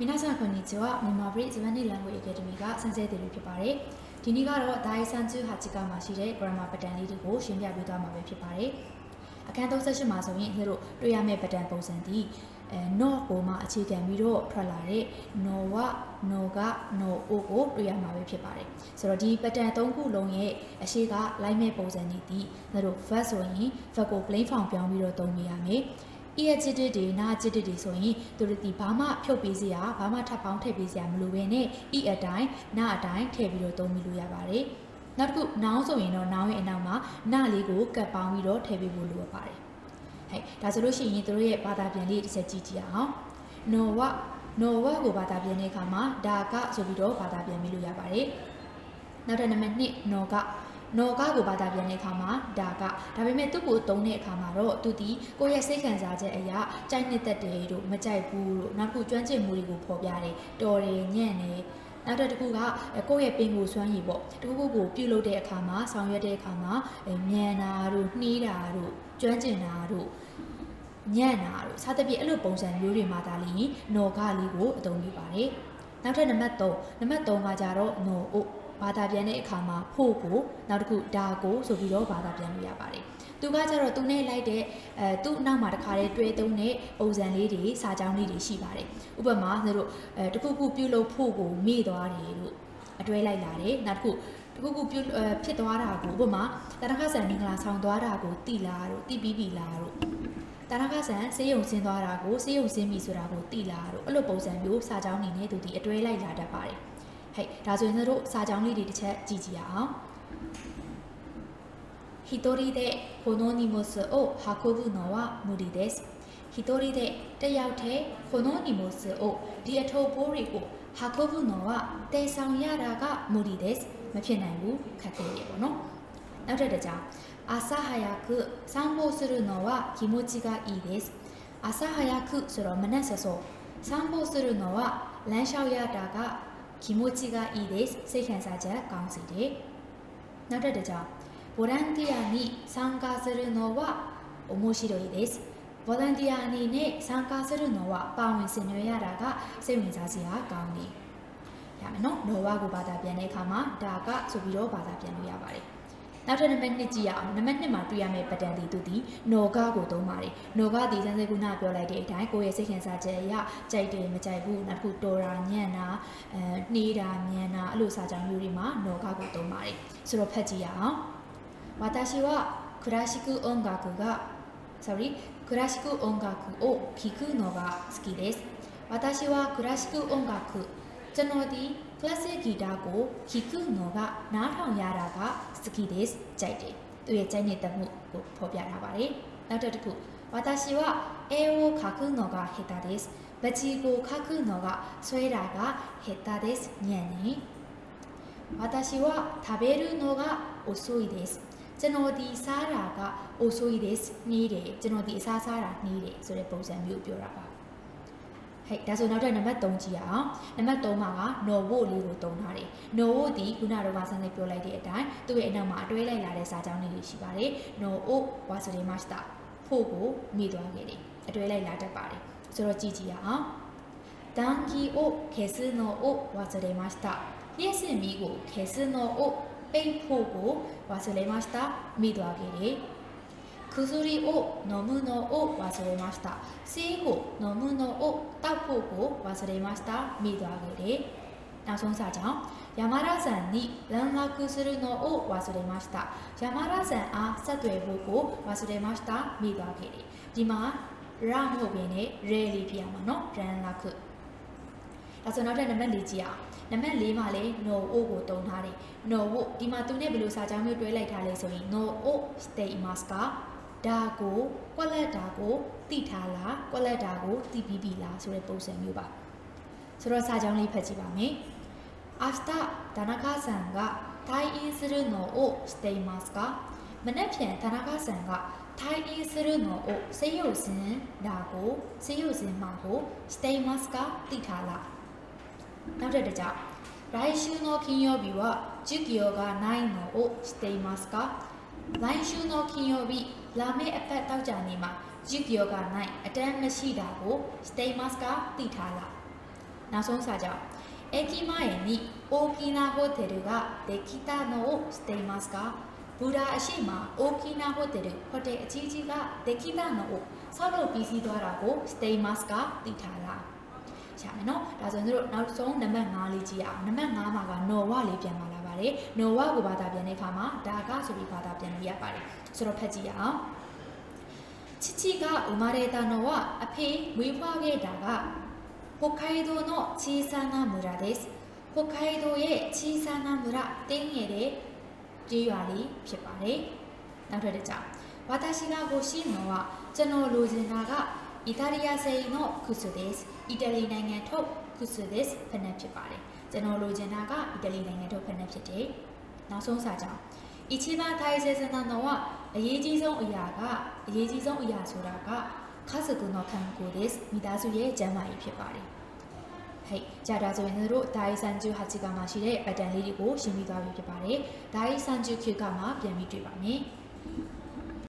မိနာဆန်ခွန်နီချောမြန်မာပြည် Japanese Language Academy ကဆန်းစဲသူတွေဖြစ်ပါတယ်။ဒီနေ့ကတော့ဒိုင်ဆန်ကျူဟာချီကာမှာရှိတဲ့ grammar pattern လေးတွေကိုရှင်းပြပေးသွားမှာပဲဖြစ်ပါတယ်။အခန်း38မှာဆိုရင်ခင်ဗျတို့တွေ့ရမယ့် pattern ပုံစံဒီအဲ no ကိုမှအခြေခံပြီးတော့ထွက်လာတဲ့ no ဝ no က no o ကိုတွေ့ရမှာပဲဖြစ်ပါတယ်။ဆိုတော့ဒီ pattern ၃ခုလုံးရဲ့အရှိကလိုက်မဲ့ပုံစံတွေဒီခင်ဗျတို့ verb ဆိုရင် verb ကို plain form ပြောင်းပြီးတော့သုံးပြရမယ်။ အီရဲ့ချစ်တစ်တွေနာချစ်တစ်တွေဆိုရင်သူတို့ဒီဘာမှဖြုတ်ပေးစရာဘာမှထပ်ပေါင်းထည့်ပေးစရာမလိုဘဲနဲ့အီအတိုင်းနာအတိုင်းထည့်ပြီးတော့သုံးပြီးလို့ရပါတယ်နောက်တစ်ခုနောင်ဆိုရင်တော့နောင်ရဲ့အနောက်မှာနလေးကိုကပ်ပေါင်းပြီးတော့ထည့်ပေးဖို့လိုအပ်ပါတယ်ဟဲ့ဒါဆိုလို့ရှိရင်တို့ရဲ့ဘာသာပြန်လေးတစ်ချက်ကြည့်ကြည့်အောင်နော်ဝနော်ဝကိုဘာသာပြန်တဲ့အခါမှာဒါကဆိုပြီးတော့ဘာသာပြန်ပြီးလို့ရပါတယ်နောက်တစ်နံပါတ်1နော်က နော်ကကိုဘာသာပြန်တဲ့အခါမှာဒါကဒါပေမဲ့သူ့ကိုသုံးတဲ့အခါမှာတော့သူဒီကိုယ့်ရဲ့စိတ်ခံစားချက်အရာကြိုက်နှစ်သက်တယ်တို့မကြိုက်ဘူးတို့နောက်တစ်ခုကျွမ်းကျင်မှုတွေကိုဖော်ပြတယ်တော်တယ်ညံ့တယ်နောက်တစ်ခုကကိုယ့်ရဲ့ပင်ကိုစွမ်းရည်ပေါ့တခုခုကိုပြုလုပ်တဲ့အခါမှာဆောင်ရွက်တဲ့အခါမှာမြန်တာတို့နှီးတာတို့ကျွမ်းကျင်တာတို့ညံ့တာတို့စသဖြင့်အဲ့လိုပုံစံမျိုးတွေမှာဒါလေးနော်ကလေးကိုအသုံးပြုပါတယ်နောက်ထပ်နံပါတ်3နံပါတ်3ကကြတော့နော်အို ဘာသာပြန်တဲ့အခါမှာဖို့ကိုနောက်တစ်ခုဒါကိုဆိုပြီးတော့ဘာသာပြန်လို့ရပါတယ်။သူကကြတော့သူနဲ့လိုက်တဲ့အဲသူ့အနောက်မှာတခါတည်းတွဲသုံးတဲ့ပုံစံလေးတွေစာကြောင်းလေးတွေရှိပါတယ်။ဥပမာတို့အဲတခုခုပြုလုပ်ဖို့ကိုမေ့သွားတယ်လို့အတွဲလိုက်လာတယ်။နောက်တစ်ခုတခုခုပြုဖြစ်သွားတာကိုဥပမာတရခဆန်မင်္ဂလာဆောင်သွားတာကိုတိလာတို့တိပြီးပြီလားတို့တရခဆန်ဆေးရုံဆင်းသွားတာကိုဆေးရုံဆင်းပြီဆိုတာကိုတိလာတို့အဲ့လိုပုံစံမျိုးစာကြောင်းနေနဲ့သူဒီအတွဲလိုက်လာတတ်ပါတယ်။ ဟဲ့ဒါဆိုရင်တို့စာကြောင်းလေးတွေတစ်ချက်ကြည့်ကြည့်အောင်一人でこの荷物を運ぶのは無理です一人でတယောက်တည်းこの荷物をဒီအထုပ်ပိုးတွေကို運ぶのはတည်ဆောင်ရတာက無理ですမဖြစ်နိုင်ဘူးခက်ခဲရေပေါ့နော်နောက်တစ်တစ်ကြောင်朝早く散歩するのは気持ちがいいです朝早くဆိုတော့မနက်စောစော散歩するのはလမ်းလျှောက်ရတာက気 持ちがいいですစိတ်ခံစားချက်ကောင်းစေတယ်နောက်တစ်တစ်ကြောင်ボランティアに参加するのは面白いですボランティアအနေနဲ့参加するのはပါဝင်ဆင်နွှဲရတာကစိတ်ဝင်စားစရာကောင်းတယ်ရမယ်နော်လောဘကိုဘာသာပြန်တဲ့အခါမှာဒါကဆိုပြီးတော့ဘာသာပြန်လို့ရပါတယ် နောက်ထပ်နံပါတ်2ကြည့်ရအောင်နံပါတ်2မှာတွေ့ရမယ့်ပတန်တီသူဒီနော်ကကိုသုံးပါတယ်နော်ကဒီစမ်းစိတ်ကုနာပြောလိုက်တဲ့အတိုင်းကိုယ့်ရဲ့စိတ်ခံစားချက်အရကြိုက်တယ်မကြိုက်ဘူးနောက်တစ်ခုတော်တာညံ့တာအဲနှေးတာမြန်တာအဲ့လိုစာကြောင်းမျိုးတွေမှာနော်ကကိုသုံးပါတယ်ဆိုတော့ဖတ်ကြည့်ရအောင်私はクラシック音楽が sorry クラシック音楽を聴くのが好きです私はクラシック音楽ကျွန်တော်ဒီ ကလစစ်ဂီတကိုခီကုနောကနားထောင်ရတာကစကီဒစ်ကြိုက်တယ်။သူရဲ့ကြိုက်နေတဲ့မှုကိုဖော်ပြထားပါတယ်။နောက်တစ်ခုဝါတာရှိဝအေဝခါကုနောကဟေတာဒစ်ဘချီကိုခါကုနောကဆွဲတာကဟေတာဒစ်ညံနေ။ဝါတာရှိဝထဘေရုနောကအိုဆိုီဒစ်ကျွန်တော်ဒီစားတာကအိုဆိုရီဒစ်နေတယ်ကျွန်တော်ဒီအစားစားတာနေတယ်ဆိုတဲ့ပုံစံမျိုးပြောတာပါ။ ဟဲ့ဒါဆိုနောက်ထပ်နံပါတ်3ကြည့်ရအောင်နံပါတ်3မှာက no wo လေးကိုတုံးထားတယ် no wo ဒီခုနကတော့ဆန်းစိတ်ပြောလိုက်တဲ့အတိုင်းသူ့ရဲ့အနောက်မှာအတွဲလိုက်လာတဲ့စာကြောင်းလေးတွေရှိပါတယ် no o wasuremashita ဖို့ကိုမိသွားခဲ့တယ်အတွဲလိုက်လာတတ်ပါတယ်ဆိုတော့ကြည့်ကြည့်ရအောင် danki o kesu no o wasuremashita လျှက်စင်မီကို kesu no o ပိတ်ဖို့ကို wasuremashita မိသွားခဲ့တယ် 薬を飲むのを忘れました。ဆေးကို飲むのをတောက်ဖို့ကို忘れましたမိသွားခဲ့တယ်။နောက်ဆုံးစာကြောင်း山田山に連絡するのを忘れました。山田山အားဆက်သွယ်ဖို့ကို忘れましたမိသွားခဲ့တယ်။ဒီမှာရမဟုတ်ဘဲနဲ့ရဲလေးပြရမှာနော်။連絡ဒါဆိုနောက်ထပ်နံပါတ်၄ကြည့်အောင်နံပါတ်၄မှာလည်း no o ကိုတုံထားတယ် no o ဒီမှာသူနဲ့ဘယ်လိုစာကြောင်းမျိုးတွဲလိုက်ထားလဲဆိုရင် no o stay master ဒါကိုကွက်လက်တာကိုတိထားလားကွက်လက်တာကိုတိပြီးပြီလားဆိုတဲ့ပုံစံမျိုးပါဆိုတော့စာကြောင်းလေးဖတ်ကြည့်ပါမယ်明日田中さんが退院するのをしていますかမနေ့ပြန်田中さんが退院するのをဆေးရုံစင်ဒါကိုဆေးရုံစင်မှာကိုしていますかတိထားလားနောက်တစ်တစ်ကြောင်来週の金曜日は授業がないのを知っていますか 来週の金曜日လာမယ့်အပတ်တောက်ကြနေမှာ Jig Yoga 9အတန်းမရှိတာကို Stay Mask ကသိထားလား နောက်ဆုံးစာကြောင့်駅前に大きなホテルができたのを知っていますかဘူဒါအရှိမ大きなホテルဟိုတယ်အကြီးကြီးကできたのをဆောက်လုပ်ပြီးစီးသွားတာကို stay mask ကသိထားလားရှာမယ်နော်ဒါဆိုရင်တို့နောက်ဆုံးနံပါတ်5လေးကြည့်အောင်နံပါတ်5မှာကနော်ဝလေးပြန်มาလာ း ပါတယ်နော်ဝကိုဘာသာပြန်တဲ့အခါမှာဒါကဆိုပြီးဘာသာပြန်လို့ရပါတယ်ဆိုတော့ဖတ်ကြည့်ရအောင်ချစ်ချီက生まれたのはအဖေမွေးဖွားခဲ့တာက北海道の小さな村です北海道ရဲ့小さな村တင်းငယ်တဲ့ကြေးရွာလေးဖြစ်ပါတယ်နောက်ထပ်တစ်ကြောင်私が欲しいのはကျွန်တော်လိုချင်တာကイタリア製のクスですイタリアနိုင်ငံထုတ် Fusilis ဖနက်ဖြစ်ပါတယ်။ကျွန်တော်လိုချင်တာကအီတလီနိုင်ငံထုတ်ဖနက်ဖြစ်တယ်။နောက်ဆုံးစာကြောင်းအီချီဘာထိုင်ဆေစန်တန်တော်ကအရေးကြီးဆုံးအရာကအရေးကြီးဆုံးအရာဆိုတာကခါစကူနော်ခံကိုဒစ်မိသားစုရဲ့ကျန်းမာရေးဖြစ်ပါတယ်။ဟဲ့ကြာတာဆိုရင်ကျွန်တော်တို့ဒိုင်ဆန်ဂျူဟာချီကာမှာရှိတဲ့ပတ်တန်လေးတွေကိုရှင်းပြသွားပြီဖြစ်ပါတယ်။ဒိုင်ဆန်ဂျူခေကမှာပြန်ပြီးတွေ့ပါမယ်။